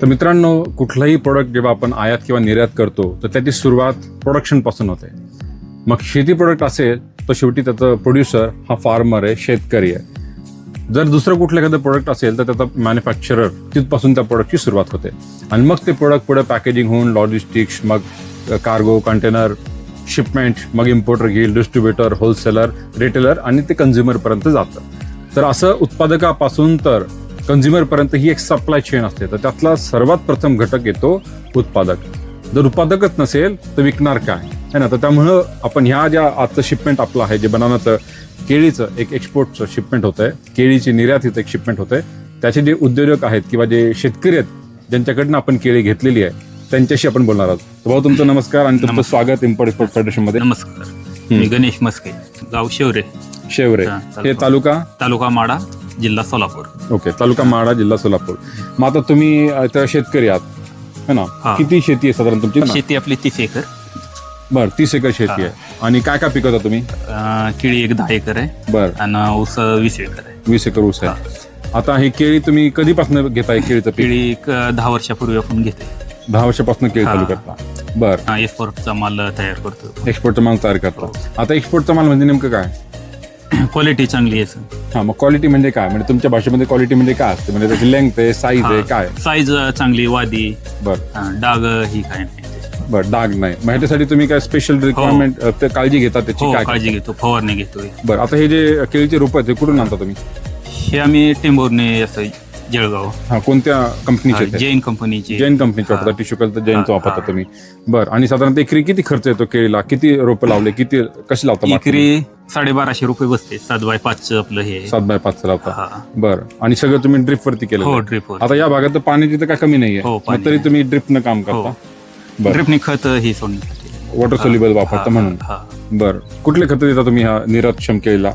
तर मित्रांनो कुठलंही प्रोडक्ट जेव्हा आपण आयात किंवा निर्यात करतो तर त्याची सुरुवात प्रोडक्शनपासून होते. मग शेती प्रोडक्ट असेल तर शेवटी त्याचं प्रोड्युसर हा फार्मर आहे शेतकरी आहे. जर दुसरं कुठलं एखादं प्रोडक्ट असेल तर त्याचा मॅन्युफॅक्चरर तिथपासून त्या प्रोडक्टची सुरुवात होते. आणि मग ते प्रोडक्ट पुढे पॅकेजिंग होऊन लॉजिस्टिक्स मग कार्गो कंटेनर शिपमेंट मग इम्पोर्टर घेईल डिस्ट्रीब्युटर होलसेलर रिटेलर आणि ते कन्झ्युमरपर्यंत जातं. तर असं उत्पादकापासून तर कन्झ्युमरपर्यंत ही एक सप्लाय चेन असते. तर त्यातला सर्वात प्रथम घटक येतो उत्पादक. जर उत्पादकच नसेल तर विकणार काय? है ना? तर त्यामुळं आपण ह्या ज्या आजचं शिपमेंट आपलं आहे जे बनानाचं केळीचं एक एक्सपोर्टचं शिपमेंट होत आहे केळीची निर्यातीचं एक शिपमेंट होत आहे त्याचे जे उद्योजक आहेत किंवा जे शेतकरी आहेत ज्यांच्याकडनं आपण केळी घेतलेली आहे त्यांच्याशी आपण बोलणार आहोत. भाऊ तुमचं नमस्कार आणि तुमचं. स्वागत इम्पोर्ट एक्सपोर्ट फेडरेशनमध्ये. नमस्कार. मी गणेश मस्के गाव शेवरे. शेवरे. हे तालुका? तालुका माडा. जिल्हा सोलापूर. ओके तालुका माडा जिल्हा सोलापूर. मग आता तुम्ही इथं शेतकरी आहात है ना? हा. किती शेती आहे साधारण तुमची? शेती आपली तीस एकर. बर तीस एकर शेती आहे. आणि काय काय पिकवता तुम्ही? अं, केळी एक दहा एकर आहे. बर. आणि ऊस वीस एकर आहे. वीस एकर ऊस आहे. आता ही केळी तुम्ही कधीपासून घेताय केळीचं पीक? केळी एक दहा वर्षापूर्वी आपण घेते दहा वर्षापासून केळी हा. चालू करता. बर. एक्सपोर्टचा माल तयार करतो. एक्सपोर्टचा माल तयार करता. आता एक्सपोर्टचा माल म्हणजे नेमकं काय? क्वालिटी चांगली आहे हा मग क्वालिटी म्हणजे काय? म्हणजे तुमच्या भाषेमध्ये क्वालिटी म्हणजे काय असते? म्हणजे त्याची लेंथ आहे साईज आहे काय? साईज चांगली वादी. बर. डाग ही काय नाही. बर डाग नाही. मग ह्याच्यासाठी तुम्ही काय स्पेशल रिक्वायरमेंट काळजी घेता त्याची हो काय काळजी घेतो फवारणी घेतोय. बरं आता हे जे केळीचे रोप आहेत ते कुठून आणता तुम्ही? हे आम्ही टेंभुर्णी असं जळगाव हा कोणत्या कंपनीचे ते? जैन कंपनीची जैन कंपनीचे वापरता हा. टिश्यू कलर जैनचं हा, वापरता हा. तुम्ही. बरं आणि साधारणतः एकरी किती खर्च येतो केळीला? किती रोपं लावले? किती कशी लावता माती? एकरी साडेबाराशे रुपये बसते. सात बाय पाच आपलं हे. सात बाय पाच लावता. हा. बरं आणि सगळं तुम्ही ड्रिप वरती केलं हो ड्रिप आता या भागात तर पाण्याची तर काय कमी नाहीये. हो, मग पाणी तरी. तुम्ही ड्रिपनं काम हो. करता. बरं. ड्रिपनी खत ही सोडून वॉटर सोल्युबल वापरता म्हणून. बरं कुठले खत देता तुम्ही ह्या निराक्षम केळीला?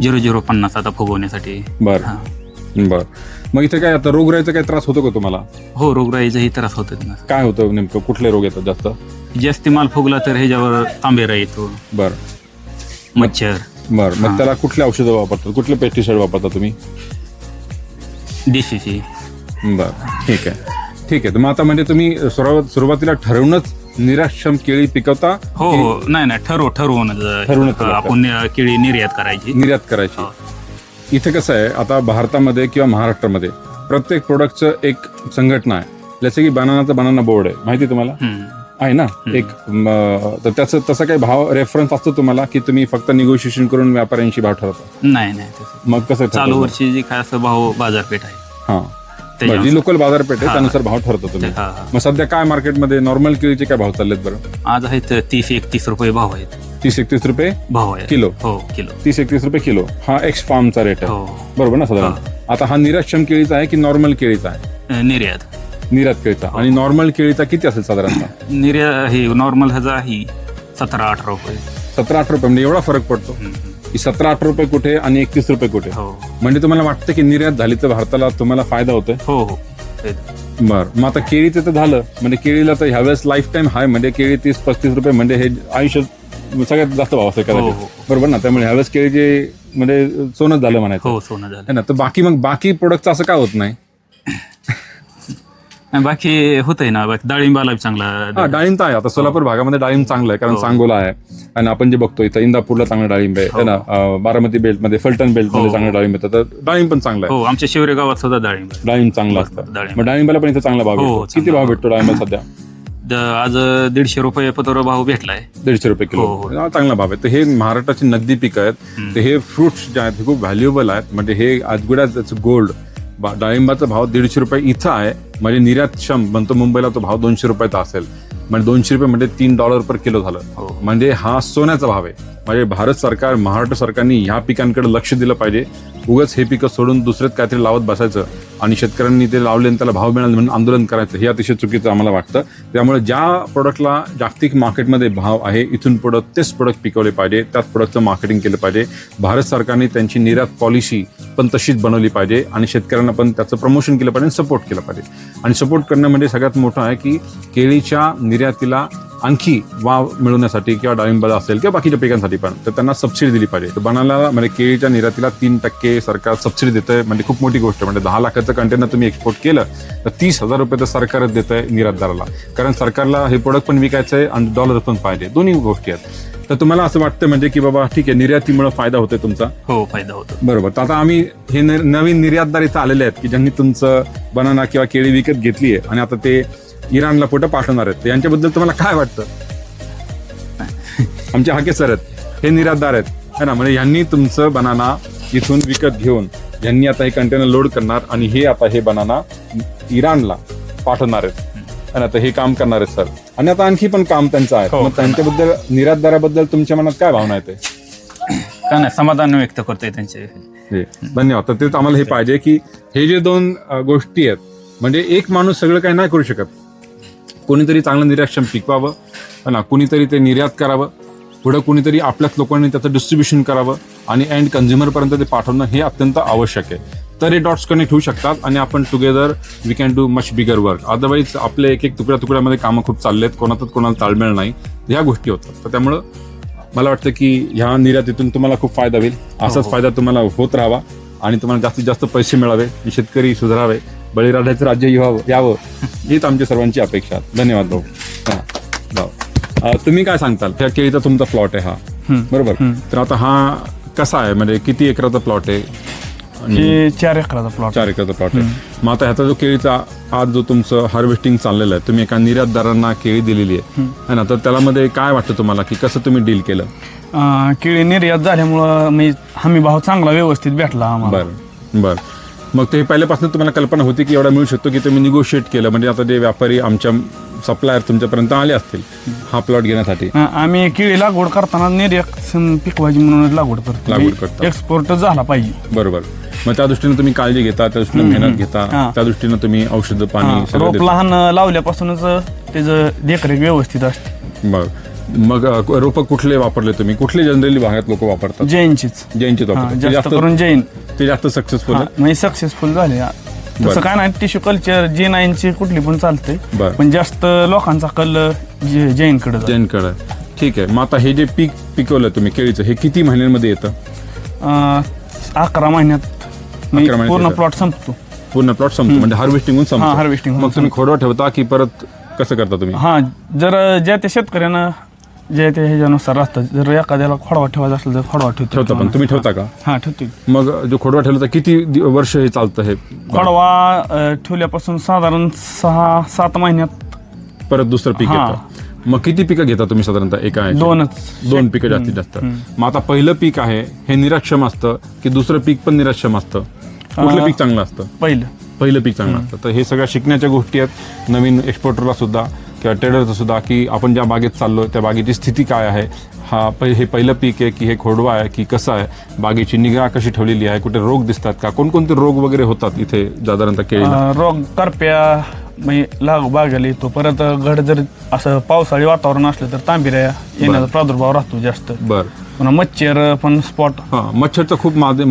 झिरो झिरो पन्नास आता फुगवण्यासाठी. बरं. हा. बरं. मग इथे काय आता रोगराईचा काय त्रास होतो का तुम्हाला? हो रोगराईचाही त्रास होतो ना. काय होतं नेमकं? कुठले रोग येतात जास्त? जास्ती माल फुगला तर ह्याच्यावर तांबेरा येतो. बरं. मच्छर. बरं. मग. त्याला कुठले औषधं वापरतात? कुठले पेस्टिसाइड वापरता तुम्ही? डीसीसी बरं. ठीक आहे. ठीक आहे. तर मग आता म्हणजे तुम्ही सुरुवात सुरुवातीला ठरवूनच निराक्षम केळी पिकवता? हो हो. नाही नाही. ठरव ठरवून ठरवूनच हा, आपण केळी निर्यात करायची. निर्यात करायची. हो. इथे कसं आहे आता भारतामध्ये किंवा महाराष्ट्रामध्ये प्रत्येक प्रोडक्टचं एक संघटना आहे. जसं की बनानाचं बनाना बोर्ड आहे. माहिती आहे तुम्हाला. आहे ना? एक तर त्याचं तसा काही भाव रेफरन्स असतो तुम्हाला की तुम्ही फक्त निगोशिएशन करून व्यापाऱ्यांशी भाव ठरवता नाही नाही. तसं. मग कसं ठरवता? चालू वर्षी जी काय असं भाव बाजारपेठ आहे. हा. बरं, जी लोकल बाजारपेठ आहे. त्यानुसार भाव ठरवता तुम्ही. हा, हा. मग सध्या काय मार्केटमध्ये नॉर्मल केळीचे काय भाव चाललेत बरं? आज आहेत तीस एकतीस रुपये भाव आहेत. तीस एकतीस रुपये भाव आहे. किलो? हो किलो. तीस एकतीस रुपये किलो. हा एक्स फार्मचा रेट आहे. हो. बरोबर ना साधारण? आता हा निराक्षम केळीचा आहे की नॉर्मल केळीचा आहे? निर्यात. निर्यात केळीचा. आणि नॉर्मल केळीचा किती असेल साधारणतः निर्या हे नॉर्मल ह्याचा ही सतरा अठरा रुपये. सतरा अठरा रुपये म्हणजे एवढा फरक पडतो. की सतरा अठरा रुपये कुठे आणि एकतीस रुपये कुठे? हो. म्हणजे तुम्हाला वाटतं की निर्यात झाली तर भारताला तुम्हाला फायदा होतोय? हो हो. बरं. मग आता केळीचं तर झालं. म्हणजे केळीला तर ह्यावेळेस लाईफ टाईम हाय म्हणजे केळी तीस पस्तीस रुपये म्हणजे हे आयुष्य सगळ्यात जास्त भाव असेल हो, कदाचित हो. बरोबर ना? त्यामुळे ह्यावेळेस केळीचे म्हणजे सोनच झालं म्हणायचं. हो सोनं झालं. है ना? तर बाकी मग बाकी प्रोडक्टचं असं काय होत नाही? आणि बाकी होतंय ना. बाकी डाळिंबाला बी हा चांगला डाळिंब तर आहे. आता सोलापूर भागामध्ये डाळिंब चांगलं आहे कारण हो. सांगोला आहे. आणि आपण जे बघतो इथं इंदापूरला चांगलं डाळिंब आहे. है ना? अं, बारामती बेल्टमध्ये फलटण बेल्टमध्ये हो. चांगलं डाळिंब येतं. तर डाळिंब पण चांगलं आहे. हो आमच्या शिवरे गावात सुद्धा डाळिंब आहे. डाळिंब चांगलं असतं. डाळिंब. मग डाळिंबाला पण इथं चांगला भाव हो, भेटतो. किती चांगला भाव. भेटतो डाळिंब सध्या? द- आज दीडशे रुपये पत्र भाव भेटलाय. दीडशे रुपये किलो. हो, हो. हा, चांगला भाव आहे. तर हे महाराष्ट्राची नगदी पिकं आहेत. तर हे फ्रुट्स जे आहेत हे खूप व्हॅल्युएबल आहेत. म्हणजे हे आजगुड्याच गोल्ड डाळिंबाचा भाव दीडशे रुपये इथं आहे. म्हणजे निर्यातक्षम म्हणतो मुंबईला तो भाव दोनशे रुपयाचा असेल. म्हणजे दोनशे रुपये म्हणजे तीन डॉलर पर किलो झालं. हो. म्हणजे हा सोन्याचा भाव आहे. म्हणजे भारत सरकार महाराष्ट्र सरकारने ह्या पिकांकडे लक्ष दिलं पाहिजे. उगाच हे पिकं सोडून दुसऱ्यात काहीतरी लावत बसायचं आणि शेतकऱ्यांनी ते लावले आणि त्याला भाव मिळाला म्हणून आंदोलन करायचं हे अतिशय चुकीचं आम्हाला वाटतं. त्यामुळे ज्या प्रोडक्टला जागतिक मार्केटमध्ये भाव आहे इथून पुढं तेच प्रोडक्ट पिकवले पाहिजे त्याच प्रोडक्टचं मार्केटिंग केलं पाहिजे. भारत सरकारने त्यांची निर्यात पॉलिसी पण तशीच बनवली पाहिजे आणि शेतकऱ्यांना पण त्याचं प्रमोशन केलं पाहिजे आणि सपोर्ट केलं पाहिजे. आणि सपोर्ट करणं म्हणजे सगळ्यात मोठं आहे की केळीच्या निर्यातीला आणखी वाव मिळवण्यासाठी किंवा डाळिंबाला असेल किंवा बाकीच्या पिकांसाठी पण तर त्यांना सबसिडी दिली पाहिजे. तर बनाला म्हणजे केळीच्या निर्यातीला तीन टक्के सरकार सबसिडी देतंय. म्हणजे खूप मोठी गोष्ट म्हणजे दहा लाखाचं कंटेनर तुम्ही एक्सपोर्ट केलं तर तीस हजार रुपये तर सरकारच देत आहे निर्यातदाराला. कारण सरकारला हे प्रोडक्ट पण विकायचं आहे आणि डॉलर पण पाहिजे. दोन्ही गोष्टी आहेत. तर तुम्हाला असं वाटतं म्हणजे की बाबा ठीक आहे निर्यातीमुळे फायदा होतोय तुमचा? हो फायदा होतो. बरोबर. तर आता आम्ही हे नवीन निर्यातदार इथं आलेले आहेत की ज्यांनी तुमचं बनाना किंवा केळी विकत घेतली आहे आणि आता ते इराणला कुठं पाठवणार आहेत. यांच्याबद्दल तुम्हाला काय वाटतं? आमचे हाके सर आहेत. हे निर्यातदार आहेत. है ना? म्हणजे यांनी तुमचं बनाना इथून विकत घेऊन यांनी आता हे कंटेनर लोड करणार आणि हे आता हे बनाना इराणला पाठवणार आहेत. आणि आता हे काम करणार आहेत सर. आणि आता आणखी पण काम त्यांचं आहे. हो. मग त्यांच्याबद्दल निर्यातदाराबद्दल तुमच्या मनात काय भावना येते काय नाही? समाधान व्यक्त करतोय त्यांचे. धन्यवाद. तर तेच आम्हाला हे पाहिजे की हे जे दोन गोष्टी आहेत म्हणजे एक माणूस सगळं काही नाही करू शकत. कोणीतरी चांगलं निर्याक्षम पिकवावं है ना? कुणीतरी ते निर्यात करावं. पुढं कुणीतरी आपल्याच लोकांनी त्याचं डिस्ट्रीब्युशन करावं आणि एंड कन्झ्युमरपर्यंत ते पाठवणं हे अत्यंत आवश्यक आहे. तर हे डॉट्स कनेक्ट होऊ शकतात आणि आपण together we can do much bigger work otherwise आपले एक एक तुकड्या तुकड्यामध्ये कामं खूप चाललेत कोणातच कोणाला ताळमेळ नाही. ह्या गोष्टी होतात. तर त्यामुळं मला वाटतं की ह्या निर्यातीतून तुम्हाला खूप फायदा होईल. असाच हो. फायदा तुम्हाला होत राहावा आणि तुम्हाला जास्तीत जास्त पैसे मिळावे शेतकरी सुधारावे. बळीराजाचं राज्य यावं यावं हीच आमची सर्वांची अपेक्षा. धन्यवाद भाऊ. हा, भाऊ तुम्ही काय सांगताल? ह्या केळीचा तुमचा प्लॉट आहे हा. बरोबर? तर आता हा कसा आहे? म्हणजे किती एकराचा प्लॉट आहे? चार एकराचा प्लॉट चार एकराचा प्लॉट आहे. मग आता ह्याचा जो केळीचा आज जो तुमचं हार्वेस्टिंग चाललेलं आहे तुम्ही एका निर्यातदारांना केळी दिलेली आहे. ना? तर त्याला मध्ये काय वाटतं तुम्हाला की कसं तुम्ही डील केलं? केळी निर्यात झाल्यामुळं मी हमी भाव चांगला व्यवस्थित भेटला बरं बरं. मग ते पहिल्यापासून तुम्हाला कल्पना होती की एवढा मिळू शकतो की तुम्ही निगोशिएट केलं. म्हणजे आता ते व्यापारी आमच्या सप्लायर तुमच्यापर्यंत आले असतील हा प्लॉट घेण्यासाठी. आम्ही केळी लागवड करताना निर्यात पिकवायची म्हणून लागवड लागवड करता. करतो. एक्सपोर्ट झाला पाहिजे. बरोबर. मग त्या दृष्टीने तुम्ही काळजी घेता त्या दृष्टीने मेहनत घेता. त्या दृष्टीने तुम्ही औषधं पाणी रोप लहान लावल्यापासूनच त्याचं देखरेख व्यवस्थित असते. बरं. मग रोप कुठले वापरले तुम्ही? कुठले जनरली भागात लोक वापरतात? जैनचीच. जैनचे हा, वापरतात ते जास्त जास्त करून जैन. ते जास्त सक्सेसफुल हा, म्हणजे सक्सेसफुल झाले. बरं. तसं काय नाही टिश्यू कल्चर जे नाईनची कुठली पण चालते. बरं. पण जास्त लोकांचा कल जे- जैनकडे जातो. जैनकडे. ठीक आहे. मग आता हे जे पीक पिकवलं तुम्ही केळीचं हे किती महिन्यांमध्ये येतं? अं, अकरा महिन्यात मी अकरा महिन्यात पूर्ण येतं. प्लॉट संपतो. पूर्ण प्लॉट संपतो म्हणजे हार्वेस्टिंग होऊन हा, संपतो harvesting होऊन मग तुम्ही खोडवा ठेवता की परत कसं करता तुम्ही? हा जर ज्या त्या शेतकऱ्यानं ज्या त्या ह्याच्यानुसार राहतं जर एखाद्याला खोडवा ठेवायचा असलं तर खोडवा ठेवतो ठेवता पण तुम्ही ठेवता का? हा ठेवतो. मग जो खोडवा ठेवला तर किती दि- वर्ष हे चालतं हे? खोडवा अं, ठेवल्यापासून साधारण सहा सात महिन्यात परत दुसरं पीक हा. येतं. मग किती पिकं घेता तुम्ही साधारणतः एका ह्याची? दोनच. दोन पिकं जास्तीत जास्त. मग आता पहिलं पीक आहे हे निराक्षम असतं की दुसरं पीक पण निराक्षम असतं? कुठलं पीक चांगलं असतं? पहिलं. पहिलं पीक चांगलं असतं. तर हे सगळ्या शिकण्याच्या गोष्टी आहेत. नवीन एक्सपोर्टरला सुद्धा किंवा ट्रेडरचं सुद्धा की आपण ज्या बागेत चाललो त्या बागेची स्थिती काय आहे? हा पहि हे पहिलं पीक आहे की हे खोडवा आहे की कसं आहे? बागेची निगा कशी ठेवलेली आहे? कुठे रोग दिसतात का? कोणकोणते रोग वगैरे होतात इथे साधारणतः केळीला? अं, रोग करप्या म्हणजे लाग बागायला येतो. परत घड जर असं पावसाळी वातावरण असलं तर तांबिऱ्या येण्याचा प्रादुर्भाव राहतो जास्त. बर. पुन्हा मच्छर पण स्पॉट हा मच्छरचा खूप मध्ये.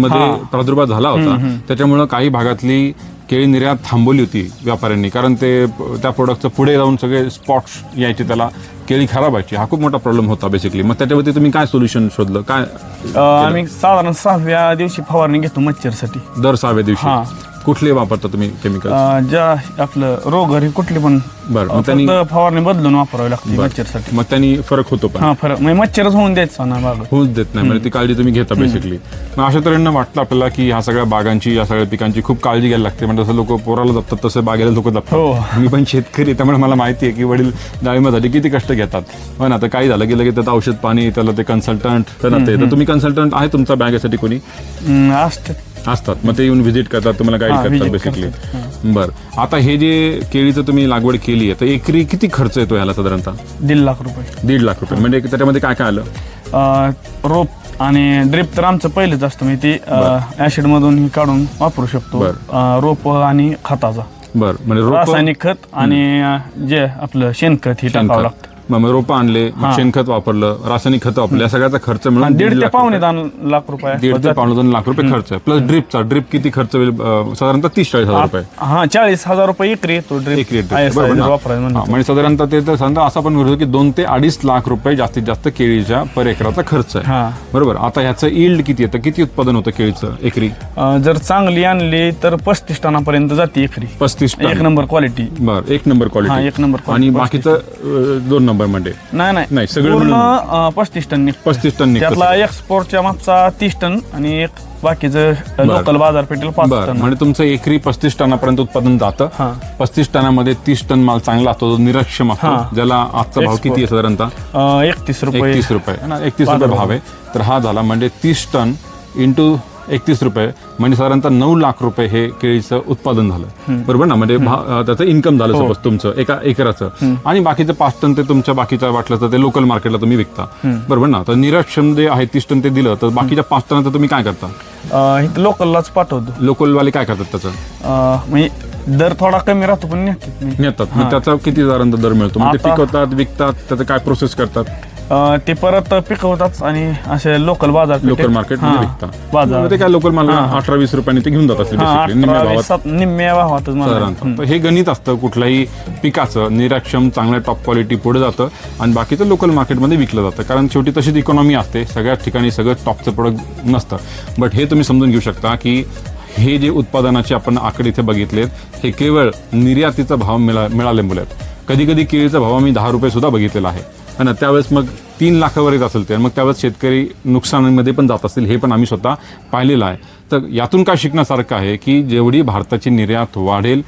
प्रादुर्भाव झाला होता. त्याच्यामुळं काही भागातली केळी निर्यात थांबवली होती व्यापाऱ्यांनी. कारण ते त्या प्रोडक्टचं पुढे जाऊन सगळे स्पॉट्स यायचे त्याला. केळी खराब व्हायची. हा खूप मोठा प्रॉब्लेम होता बेसिकली मग त्याच्यावरती तुम्ही काय सोल्युशन शोधलं? काय आम्ही साधारण सहाव्या दिवशी फवारणी घेतो मच्छरसाठी. दर सहाव्या दिवशी. हा. कुठले वापरता तुम्ही केमिकल अं, ज्या आपलं रोग घरी कुठली पण बरं मग त्यांनी फक्त फवारणी बदलून वापरावी लागते मच्छरसाठी. मग त्यांनी फरक होतो पण. हा फरक. म्हणजे मच्छरच होऊन द्यायचा ना बाग होऊच देत नाही म्हणजे ती काळजी तुम्ही घेता बेसिकली मग अशा तऱ्हेनं वाटतं आपल्याला की ह्या सगळ्या बागांची या सगळ्या पिकांची खूप काळजी घ्यायला लागते. म्हणजे जसं लोक पोराला जपतात तसं बागेला लोक हो. जपतात मी पण शेतकरी आहे, त्यामुळे मला माहिती आहे की वडील डाळिंबासाठी किती कष्ट घेतात. पण आता काही झालं की लगेच त्याचं औषध पाणी त्याला ते कन्सल्टंट तर तर तुम्ही कन्सल्टंट आहे तुमच्या बॅगेसाठी कोणी? हम्म, असते असतात. मग ते येऊन व्हिजिट करतात तुम्हाला हा, गाईड करतात visit बेसिकली बरं. आता हे जे केळीचं तुम्ही लागवड केली आहे तर एकरी किती खर्च येतो ह्याला साधारणतः? दीड लाख रुपये. दीड लाख रुपये. म्हणजे त्याच्यामध्ये काय काय आलं? अं, रोप आणि ड्रिप तर आमचं पहिलेच असतं म्हणजे ते ऍसिड मधून हे काढून वापरू शकतो. बरं. अं, रोप आणि खताचा. बरं. म्हणजे रोप रासायनिक खत आणि अं, जे आपलं शेणखत हे टाकावं लागतं. मग रोपं आणले मग. शेणखत वापरलं रासायनिक खत वापरलं या सगळ्याचा खर्च मिळून दीड ते पावणे. दोन लाख रुपये दीड ते पावणे दोन लाख रुपये खर्च. आहे प्लस ड्रिपचा ड्रिप किती खर्च होईल? अं, साधारणतः तीस चाळीस हजार रुपये. हा चाळीस हजार रुपये एकरी येतो ड्रिप एक बरोबर ना? हा, म्हणलं म्हणजे साधारणतः ते तर समजा असं आपण म्हणतो की दोन ते अडीच लाख रुपये जास्तीत जास्त केळीच्या पर एकराचा खर्च आहे. हा. बरोबर? आता ह्याचं इल्ड किती येतं किती उत्पादन होतं केळीचं एकरी? अं, जर चांगली आणली तर पस्तीस टनापर्यंत जाते एकरी. पस्तीस एक टन नंबर क्वालिटी बर एक नंबर हा, क्वालिटी एक quality. आणि बाकीचं अं, दोन नंबरमध्ये नाही नाही. नाही, सगळं पूर्ण मिळून. अं, पस्तीस टन निघतं. पस्तीस टन निघतं त्यातला एक्सपोर्टच्या मागचा तीस टन आणि एक बाकीचं लोकल बाजारपेठेला पाच बर. टन. म्हणजे तुमचं एकरी पस्तीस टनापर्यंत उत्पादन जातं. हा. पस्तीस टनामध्ये तीस टन माल चांगला असतो जो निरक्षम असतो हा. ज्याला आजचा भाव. किती आहे साधारणतः? अं, एकतीस रुपये. एकतीस रुपये. ना एकतीस रुपये बाजार भाव. आहे. तर हा झाला म्हणजे तीस टन इंटू एकतीस रुपये. म्हणजे साधारणतः नऊ लाख रुपये हे केळीचं उत्पादन झालं. बरोबर ना? म्हणजे त्याचं इन्कम झालं सपोज तुमचं एका एकराचं. आणि बाकीचं पाच टन ते तुमच्या बाकीच्या वाटलं तर ते लोकल मार्केटला तुम्ही विकता. बरोबर ना? तर निरक्षम जे आहे तीस टन ते दिलं तर बाकीच्या पाच टनाचं तुम्ही काय करता? लोकललाच पाठवतो. लोकलवाले काय करतात त्याचं? म्हणजे दर थोडा कमी राहतो पण नेतात. नेतात. त्याचा किती साधारणतः दर मिळतो? आता- पिकवतात विकतात त्याचं काय प्रोसेस करतात? अं, ते परत पिकवतात आणि असे लोकल बाजार लोकल मार्केट बाजार ते काय लोकल माल अठरा वीस रुपयांनी ते घेऊन जात असतील हा, basically, निम्म्या अठरा भावात. वीस, सात- निम्म्या भावातच मला साधारणतः तर हे गणित असतं कुठल्याही पिकाचं निराक्षम चांगल्या टॉप क्वालिटी पुढे जातं आणि बाकीचं लोकल मार्केटमध्ये विकलं जातं. कारण शेवटी तशीच इकॉनॉमी असते सगळ्याच ठिकाणी सगळं टॉपचं प्रोडक्ट नसतं. बट हे तुम्ही समजून घेऊ शकता की हे जे उत्पादनाचे आपण आकडे इथे बघितलेत हे केवळ निर्यातीचा भाव मिळा मिळाल्यामुळे आहेत. कधी कधी केळीचा भाव आम्ही दहा रुपये सुद्धा बघितलेला आहे. है ना त्यावेळेस मग तीन लाखावर येत असेल ते. मग त्यावेळेस शेतकरी नुकसानामध्ये पण जात असतील हे पण आम्ही स्वतः पाहिलेलं आहे. तर यातून काय शिकण्यासारखं आहे की जेवढी भारताची निर्यात वाढेल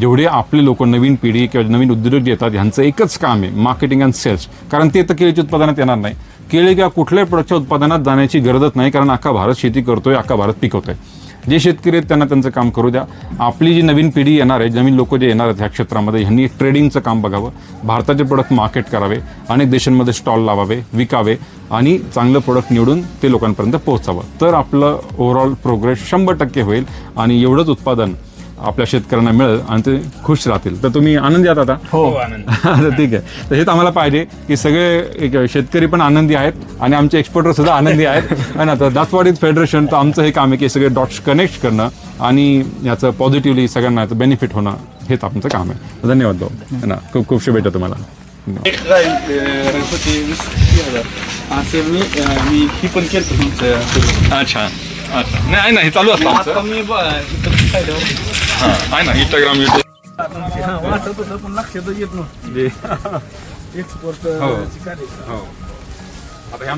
जेवढे आपले लोक नवीन पिढी किंवा नवीन उद्योजक येतात ह्यांचं एकच काम आहे मार्केटिंग अँड सेल्स कारण ते तर केळीच्या उत्पादनात येणार नाही. केळी किंवा कुठल्याही प्रोडक्टच्या उत्पादनात जाण्याची गरजच नाही कारण अख्खा भारत शेती करतोय अख्खा भारत पिकवतोय. जे शेतकरी आहेत त्यांना त्यांचं काम करू द्या. आपली जी नवीन पिढी येणार आहे नवीन लोक जे येणार आहेत ह्या क्षेत्रामध्ये ह्यांनी ट्रेडिंगचं काम बघावं. भारताचे प्रोडक्ट मार्केट करावे अनेक देशांमध्ये स्टॉल लावावे विकावे आणि चांगलं प्रोडक्ट निवडून ते लोकांपर्यंत पोहोचावं. तर आपलं ओव्हरऑल प्रोग्रेस शंभर टक्के होईल आणि एवढंच उत्पादन आपल्या शेतकऱ्यांना मिळेल आणि ते खुश राहतील. तर तुम्ही आनंदी आहात आता? हो. तर ठीक आहे. तर हेच आम्हाला पाहिजे की सगळे एक शेतकरी पण आनंदी आहेत आणि आमचे एक्सपोर्टर सुद्धा आनंदी आहेत. आणि आता दास इज फेडरेशन तर आमचं हे काम आहे की सगळे डॉट्स कनेक्ट करणं आणि याचं पॉझिटिव्हली सगळ्यांना याचं बेनिफिट होणं हेच आमचं काम आहे. धन्यवाद भाऊ. है ना? खूप खूप शुभेच्छा तुम्हाला. असं मी मी ही पण केलं तुमचं. अच्छा. अच्छा. नाही नाही चालू असतं आता मी पाहिल्यावर आहे ना इंस्टाग्राम युट्यूब हा, वाटत होतं पण लक्षातच येत नव्हतं. एक्सपोर्ट हो. हो. आता ह्या